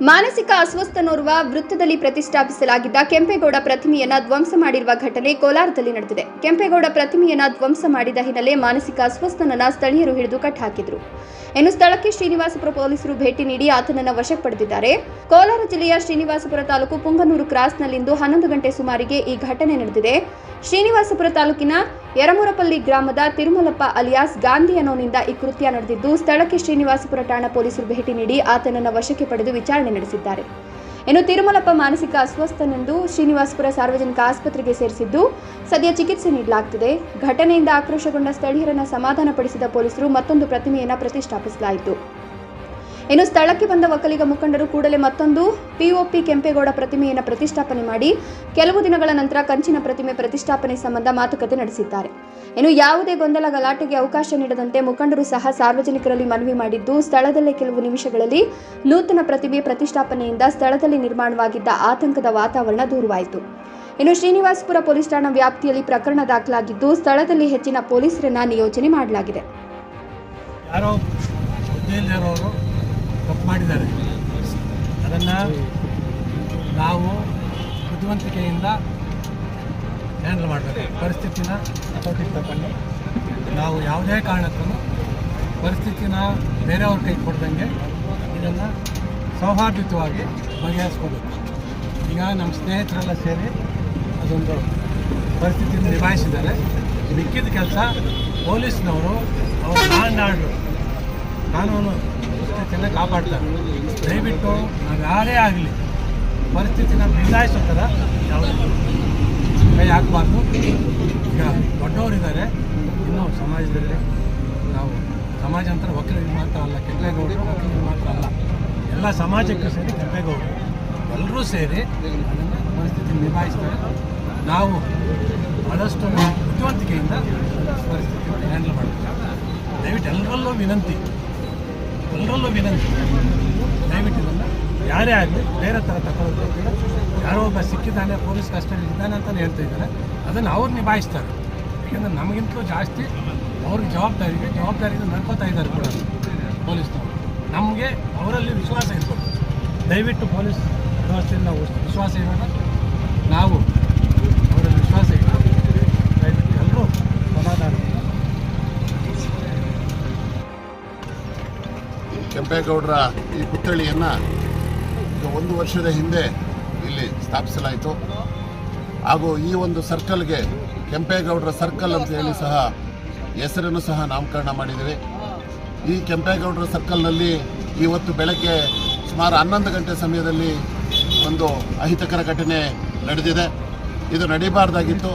ಮಾನಸಿಕ ಅಸ್ವಸ್ಥನೋರ್ವ ವೃತ್ತದಲ್ಲಿ ಪ್ರತಿಷ್ಠಾಪಿಸಲಾಗಿದ್ದ ಕೆಂಪೇಗೌಡ ಪ್ರತಿಮೆಯನ್ನ ಧ್ವಂಸ ಮಾಡಿರುವ ಘಟನೆ ಕೋಲಾರದಲ್ಲಿ ನಡೆದಿದೆ. ಕೆಂಪೇಗೌಡ ಪ್ರತಿಮೆಯನ್ನ ಧ್ವಂಸ ಮಾಡಿದ ಹಿನ್ನೆಲೆ ಮಾನಸಿಕ ಅಸ್ವಸ್ಥನನ್ನ ಸ್ಥಳೀಯರು ಹಿಡಿದು ಕಟ್ಟಾಕಿದ್ರು ಇನ್ನು ಸ್ಥಳಕ್ಕೆ ಶ್ರೀನಿವಾಸಪುರ ಪೊಲೀಸರು ಭೇಟಿ ನೀಡಿ ಆತನನ್ನ ವಶಕ್ಕೆ ಪಡೆದಿದ್ದಾರೆ. ಕೋಲಾರ ಜಿಲ್ಲೆಯ ಶ್ರೀನಿವಾಸಪುರ ತಾಲೂಕು ಪುಂಗನೂರು ಕ್ರಾಸ್ನಲ್ಲಿಂದು ಹನ್ನೊಂದು ಗಂಟೆ ಸುಮಾರಿಗೆ ಈ ಘಟನೆ ನಡೆದಿದೆ. ಶ್ರೀನಿವಾಸಪುರ ತಾಲೂಕಿನ ಯರಮುರಪಲ್ಲಿ ಗ್ರಾಮದ ತಿರುಮಲಪ್ಪ ಅಲಿಯಾಸ್ ಗಾಂಧಿ ಅನೋನಿಂದ ಈ ಕೃತ್ಯ ನಡೆದಿದ್ದು, ಸ್ಥಳಕ್ಕೆ ಶ್ರೀನಿವಾಸಪುರ ಠಾಣಾ ಪೊಲೀಸರು ಭೇಟಿ ನೀಡಿ ಆತನನ್ನು ವಶಕ್ಕೆ ಪಡೆದು ವಿಚಾರಣೆ ನಡೆಸಿದ್ದಾರೆ. ಇನ್ನು ತಿರುಮಲಪ್ಪ ಮಾನಸಿಕ ಅಸ್ವಸ್ಥನೆಂದು ಶ್ರೀನಿವಾಸಪುರ ಸಾರ್ವಜನಿಕ ಆಸ್ಪತ್ರೆಗೆ ಸೇರಿಸಿದ್ದು, ಸದ್ಯ ಚಿಕಿತ್ಸೆ ನೀಡಲಾಗುತ್ತಿದೆ ಘಟನೆಯಿಂದ ಆಕ್ರೋಶಗೊಂಡ ಸ್ಥಳೀಯರನ್ನು ಸಮಾಧಾನಪಡಿಸಿದ ಪೊಲೀಸರು ಮತ್ತೊಂದು ಪ್ರತಿಮೆಯನ್ನು ಪ್ರತಿಷ್ಠಾಪಿಸಲಾಯಿತು. ಇನ್ನು ಸ್ಥಳಕ್ಕೆ ಬಂದ ಒಕ್ಕಲಿಗ ಮುಖಂಡರು ಕೂಡಲೇ ಮತ್ತೊಂದು ಪಿಒಪಿ ಕೆಂಪೇಗೌಡ ಪ್ರತಿಮೆಯನ್ನು ಪ್ರತಿಷ್ಠಾಪನೆ ಮಾಡಿ ಕೆಲವು ದಿನಗಳ ನಂತರ ಕಂಚಿನ ಪ್ರತಿಮೆ ಪ್ರತಿಷ್ಠಾಪನೆ ಸಂಬಂಧ ಮಾತುಕತೆ ನಡೆಸಿದ್ದಾರೆ. ಇನ್ನು ಯಾವುದೇ ಗೊಂದಲ ಗಲಾಟೆಗೆ ಅವಕಾಶ ನೀಡದಂತೆ ಮುಖಂಡರು ಸಹ ಸಾರ್ವಜನಿಕರಲ್ಲಿ ಮನವಿ ಮಾಡಿದ್ದು, ಸ್ಥಳದಲ್ಲೇ ಕೆಲವು ನಿಮಿಷಗಳಲ್ಲಿ ನೂತನ ಪ್ರತಿಮೆ ಪ್ರತಿಷ್ಠಾಪನೆಯಿಂದ ಸ್ಥಳದಲ್ಲಿ ನಿರ್ಮಾಣವಾಗಿದ್ದ ಆತಂಕದ ವಾತಾವರಣ ದೂರವಾಯಿತು. ಇನ್ನು ಶ್ರೀನಿವಾಸಪುರ ಪೊಲೀಸ್ ಠಾಣಾ ವ್ಯಾಪ್ತಿಯಲ್ಲಿ ಪ್ರಕರಣ ದಾಖಲಾಗಿದ್ದು, ಸ್ಥಳದಲ್ಲಿ ಹೆಚ್ಚಿನ ಪೊಲೀಸರನ್ನ ನಿಯೋಜನೆ ಮಾಡಲಾಗಿದೆ. ತಪ್ಪು ಮಾಡಿದ್ದಾರೆ. ಅದನ್ನು ನಾವು ಬುದ್ಧಿವಂತಿಕೆಯಿಂದ ಹ್ಯಾಂಡಲ್ ಮಾಡಬೇಕು. ಪರಿಸ್ಥಿತಿನ ಹತೋಟಿಗೆ ತಗೊಂಡು ನಾವು ಯಾವುದೇ ಕಾರಣಕ್ಕೂ ಪರಿಸ್ಥಿತಿನ ಬೇರೆಯವ್ರ ಕೈ ಕೊಡ್ದಂಗೆ ಇದನ್ನು ಸೌಹಾರ್ದಯುತವಾಗಿ ಬಗೆಹರಿಸ್ಕೋಬೇಕು. ಈಗ ನಮ್ಮ ಸ್ನೇಹಿತರೆಲ್ಲ ಸೇರಿ ಅದೊಂದು ಪರಿಸ್ಥಿತಿಯನ್ನು ನಿಭಾಯಿಸಿದ್ದಾರೆ. ಮಿಕ್ಕಿದ ಕೆಲಸ. ಪೊಲೀಸ್ನವರು ಅವರು ಆರ್ಡ್ರು. ಕಾನೂನು ಸುಸ್ಥಿತಿಯನ್ನು ಕಾಪಾಡ್ತಾರೆ. ದಯವಿಟ್ಟು ನಾವು ಯಾರೇ ಆಗಲಿ ಪರಿಸ್ಥಿತಿನ ಬಿಂದಾಯಿಸೋ ಕೈ ಹಾಕಬಾರ್ದು. ಈಗ ದೊಡ್ಡವರಿದ್ದಾರೆ. ಇನ್ನೂ ಸಮಾಜದಲ್ಲಿ ನಾವು ಸಮಾಜ ಅಂತ ವಕೀಲರಿಗೆ ಮಾತ್ರ ಅಲ್ಲ, ಕೆಂಪೇಗೌಡರು ವಕೀಲರಿಗೆ ಮಾತ್ರ ಅಲ್ಲ. ಎಲ್ಲ ಸಮಾಜಕ್ಕೂ ಸೇರಿ ಕೆಂಪೇಗೌಡರು. ಎಲ್ಲರೂ ಸೇರಿ ಅದನ್ನು ಪರಿಸ್ಥಿತಿ ನಿಭಾಯಿಸ್ತಾರೆ. ನಾವು ಆದಷ್ಟು ಬುದ್ಧಿವಂತಿಕೆಯಿಂದ ಪರಿಸ್ಥಿತಿಯನ್ನು ಹ್ಯಾಂಡಲ್ ಮಾಡಬೇಕು. ದಯವಿಟ್ಟು ಎಲ್ಲರಲ್ಲೂ ವಿನಂತಿ. ಎಲ್ಲರಲ್ಲೂ ವಿನಂತಿ ದಯವಿಟ್ಟು ಇದನ್ನು ಯಾರೇ ಆಗಲಿ, ಬೇರೆ ಥರ ತಗೊಳ್ಳೋದು ಯಾರೋ ಒಬ್ಬ ಸಿಕ್ಕಿದ್ದಾನೆ, ಪೊಲೀಸ್ ಕಸ್ಟಡಿ ಇದ್ದಾನೆ ಅಂತಲೇ ಹೇಳ್ತಾ ಇದ್ದಾರೆ. ಅದನ್ನು ಅವ್ರು ನಿಭಾಯಿಸ್ತಾರೆ. ಯಾಕೆಂದರೆ ನಮಗಿಂತಲೂ ಜಾಸ್ತಿ ಅವ್ರಿಗೆ ಜವಾಬ್ದಾರಿಗೆ, ಜವಾಬ್ದಾರಿಯಿಂದ ನಡ್ಕೋತಾ ಇದ್ದಾರೆ ಕೂಡ ಪೊಲೀಸ್ನವರು. ನಮಗೆ ಅವರಲ್ಲಿ ವಿಶ್ವಾಸ ಇರ್ಬೋದು ದಯವಿಟ್ಟು ಪೊಲೀಸ್ ವ್ಯವಸ್ಥೆಯಿಂದ ವಿಶ್ವಾಸ ಇರೋಣ ನಾವು ಕೆಂಪೇಗೌಡರ ಈ ಪುತ್ಥಳಿಯನ್ನು ಈಗ ಒಂದು ವರ್ಷದ ಹಿಂದೆ ಇಲ್ಲಿ ಸ್ಥಾಪಿಸಲಾಯಿತು. ಹಾಗೂ ಈ ಒಂದು ಸರ್ಕಲ್ಗೆ ಕೆಂಪೇಗೌಡರ ಸರ್ಕಲ್ ಅಂತ ಹೇಳಿ ಸಹ ಹೆಸರನ್ನು ಸಹ ನಾಮಕರಣ ಮಾಡಿದ್ದೀವಿ. ಈ ಕೆಂಪೇಗೌಡರ ಸರ್ಕಲ್ನಲ್ಲಿ ಇವತ್ತು ಬೆಳಗ್ಗೆ ಸುಮಾರು ಹನ್ನೊಂದು ಗಂಟೆ ಸಮಯದಲ್ಲಿ ಒಂದು ಅಹಿತಕರ ಘಟನೆ ನಡೆದಿದೆ. ಇದು ನಡೀಬಾರ್ದಾಗಿತ್ತು.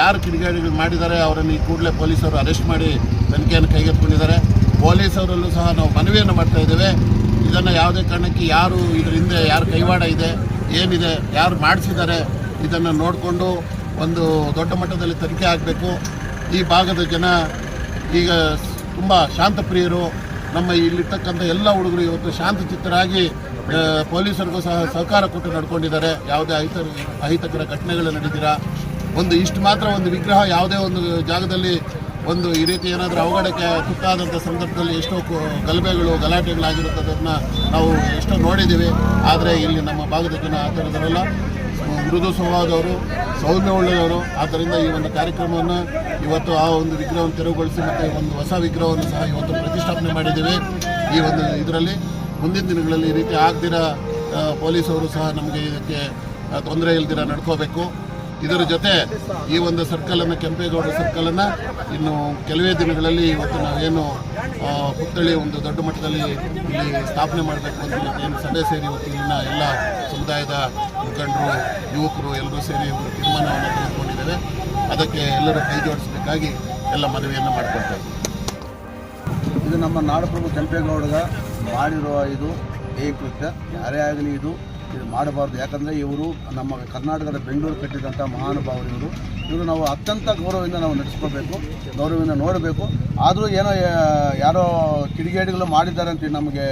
ಯಾರು ಕಿಡಿಗೇಡಿಗಳು ಮಾಡಿದ್ದಾರೆ ಅವರನ್ನು ಈ ಕೂಡಲೇ ಪೊಲೀಸರು ಅರೆಸ್ಟ್ ಮಾಡಿ ತನಿಖೆಯನ್ನು ಕೈಗೆತ್ತಿಕೊಂಡಿದ್ದಾರೆ. ಪೊಲೀಸರಲ್ಲೂ ಸಹ ನಾವು ಮನವಿಯನ್ನು ಮಾಡ್ತಾ ಇದ್ದೇವೆ. ಇದನ್ನು ಯಾವುದೇ ಕಾರಣಕ್ಕೆ ಯಾರು ಇದ್ರ ಹಿಂದೆ ಯಾರು ಕೈವಾಡ ಇದೆ, ಏನಿದೆ, ಯಾರು ಮಾಡಿಸಿದ್ದಾರೆ, ಇದನ್ನು ನೋಡಿಕೊಂಡು ಒಂದು ದೊಡ್ಡ ಮಟ್ಟದಲ್ಲಿ ತನಿಖೆ ಆಗಬೇಕು. ಈ ಭಾಗದ ಜನ ಈಗ ತುಂಬ ಶಾಂತಪ್ರಿಯರು. ನಮ್ಮ ಇಲ್ಲಿರ್ತಕ್ಕಂಥ ಎಲ್ಲ ಹುಡುಗರು ಇವತ್ತು ಶಾಂತಚಿತ್ತರಾಗಿ ಚಿತ್ತರಾಗಿ ಪೊಲೀಸರಿಗೂ ಸಹ ಸಹಕಾರ ಕೊಟ್ಟು ನಡ್ಕೊಂಡಿದ್ದಾರೆ. ಯಾವುದೇ ಅಹಿತ, ಅಹಿತಕರ ಘಟನೆಗಳು ನಡೆದಿರ. ಒಂದು ಇಷ್ಟು ಮಾತ್ರ ಒಂದು ವಿಗ್ರಹ ಯಾವುದೇ ಒಂದು ಜಾಗದಲ್ಲಿ ಒಂದು ಈ ರೀತಿ ಏನಾದರೂ ಅವಘಡಕ್ಕೆ ತುತ್ತಾದಂಥ ಸಂದರ್ಭದಲ್ಲಿ ಎಷ್ಟೋ ಗಲಭೆಗಳು ಗಲಾಟೆಗಳಾಗಿರುತ್ತದನ್ನು ನಾವು ಎಷ್ಟೋ ನೋಡಿದ್ದೀವಿ. ಆದರೆ ಇಲ್ಲಿ ನಮ್ಮ ಭಾಗದ ಜನ ಆ ಥರದವರೆಲ್ಲ. ಮೃದು ಸ್ವಭಾವದವರು, ಸೌಮ್ಯ ಒಳ್ಳೆಯವರು. ಆದ್ದರಿಂದ ಈ ಒಂದು ಕಾರ್ಯಕ್ರಮವನ್ನು ಇವತ್ತು ಆ ಒಂದು ವಿಗ್ರಹವನ್ನು ತೆರವುಗೊಳಿಸಿ ಮತ್ತು ಒಂದು ಹೊಸ ವಿಗ್ರಹವನ್ನು ಸಹ ಇವತ್ತು ಪ್ರತಿಷ್ಠಾಪನೆ ಮಾಡಿದ್ದೀವಿ. ಈ ಒಂದು ಇದರಲ್ಲಿ ಮುಂದಿನ ದಿನಗಳಲ್ಲಿ ಈ ರೀತಿ ಆಗದಿರ ಪೊಲೀಸವರು ಸಹ ನಮಗೆ ಇದಕ್ಕೆ ತೊಂದರೆ ಇಲ್ದಿರ ನಡ್ಕೋಬೇಕು. ಇದರ ಜೊತೆ ಈ ಒಂದು ಸರ್ಕಲನ್ನು ಕೆಂಪೇಗೌಡ ಸರ್ಕಲನ್ನು ಇನ್ನು ಕೆಲವೇ ದಿನಗಳಲ್ಲಿ ಇವತ್ತು ನಾವೇನು ಪುತ್ಥಳಿ ಒಂದು ದೊಡ್ಡ ಮಟ್ಟದಲ್ಲಿ ಇಲ್ಲಿ ಸ್ಥಾಪನೆ ಮಾಡಬೇಕು ಅಂತ ಏನು ಸಭೆ ಸೇರಿ ಇವತ್ತು ಇಲ್ಲಿನ ಎಲ್ಲ ಸಮುದಾಯದ ಮುಖಂಡರು, ಯುವಕರು ಎಲ್ಲರೂ ಸೇರಿ ಒಂದು ತೀರ್ಮಾನವನ್ನು ತೆಗೆದುಕೊಂಡಿದ್ದೇವೆ. ಅದಕ್ಕೆ ಎಲ್ಲರೂ ಕೈ ಜೋಡಿಸಬೇಕಾಗಿ ಎಲ್ಲ ಮನವಿಯನ್ನು ಮಾಡಿಕೊಳ್ತೇವೆ ಇದು ನಮ್ಮ ನಾಡಪ್ರಭು ಕೆಂಪೇಗೌಡಗ ಮಾಡಿರುವ ಇದು ಏಕೃತ್ಯ ಕೃತ್ಯ ಯಾರೇ ಆಗಲಿ ಇದು ಇದು ಮಾಡಬಾರ್ದು. ಯಾಕಂದರೆ ಇವರು ನಮ್ಮ ಕರ್ನಾಟಕದ ಬೆಂಗಳೂರು ಕಟ್ಟಿದಂಥ ಮಹಾನುಭಾವರು ಇವರು. ಇವರು ನಾವು ಅತ್ಯಂತ ಗೌರವದಿಂದ ನಾವು ನಡೆಸ್ಕೋಬೇಕು, ಗೌರವದಿಂದ ನೋಡಬೇಕು. ಆದರೂ ಏನೋ ಯಾರೋ ಕಿಡಿಗೇಡಿಗಳು ಮಾಡಿದ್ದಾರೆ ಅಂತ ನಮಗೆ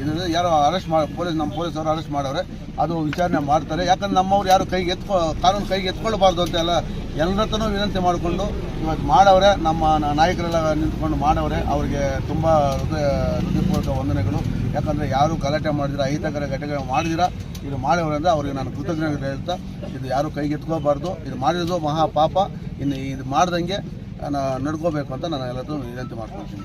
ಇದು ಯಾರೋ ಅರೆಸ್ಟ್ ಮಾಡಿ ಪೊಲೀಸ್, ನಮ್ಮ ಪೊಲೀಸವರು ಅರೆಸ್ಟ್ ಮಾಡವ್ರೆ, ಅದು ವಿಚಾರಣೆ ಮಾಡ್ತಾರೆ. ಯಾಕಂದ್ರೆ ನಮ್ಮವ್ರು ಯಾರು ಕೈಗೆ ಎತ್ಕೊ, ಕಾನೂನು ಕೈಗೆ ಎತ್ಕೊಳ್ಬಾರ್ದು ಅಂತ ಎಲ್ಲ ಎಲ್ಲರ ಹತ್ರನೂ ವಿನಂತಿ ಮಾಡಿಕೊಂಡು ಇವತ್ತು ಮಾಡವ್ರೆ, ನಮ್ಮ ನಾಯಕರೆಲ್ಲ ನಿಂತ್ಕೊಂಡು ಮಾಡವ್ರೆ. ಅವರಿಗೆ ತುಂಬ ಹೃದಯ, ಹೃದಯಪೂರ್ವಕ ವಂದನೆಗಳು. ಯಾಕಂದರೆ ಯಾರು ಗಲಾಟೆ ಮಾಡಿದಿರ, ಅಹಿತಕರ ಘಟನೆ ಮಾಡಿದಿರ ಇದು ಮಾಡಿದವರಿಂದ ಅವ್ರಿಗೆ ನಾನು ಕೃತಜ್ಞತೆ ಹೇಳ್ತಾ ಇದು ಯಾರು ಕೈಗೆತ್ಕೋಬಾರ್ದು ಇದು ಮಾಡಿರೋದು ಮಹಾ ಪಾಪ ಇನ್ನು ಇದು ಮಾಡ್ದಂಗೆ ನಡ್ಕೋಬೇಕು ಅಂತ ನಾನು ಎಲ್ಲರೂ ವಿನಂತಿ ಮಾಡ್ಕೊಳ್ತೀನಿ.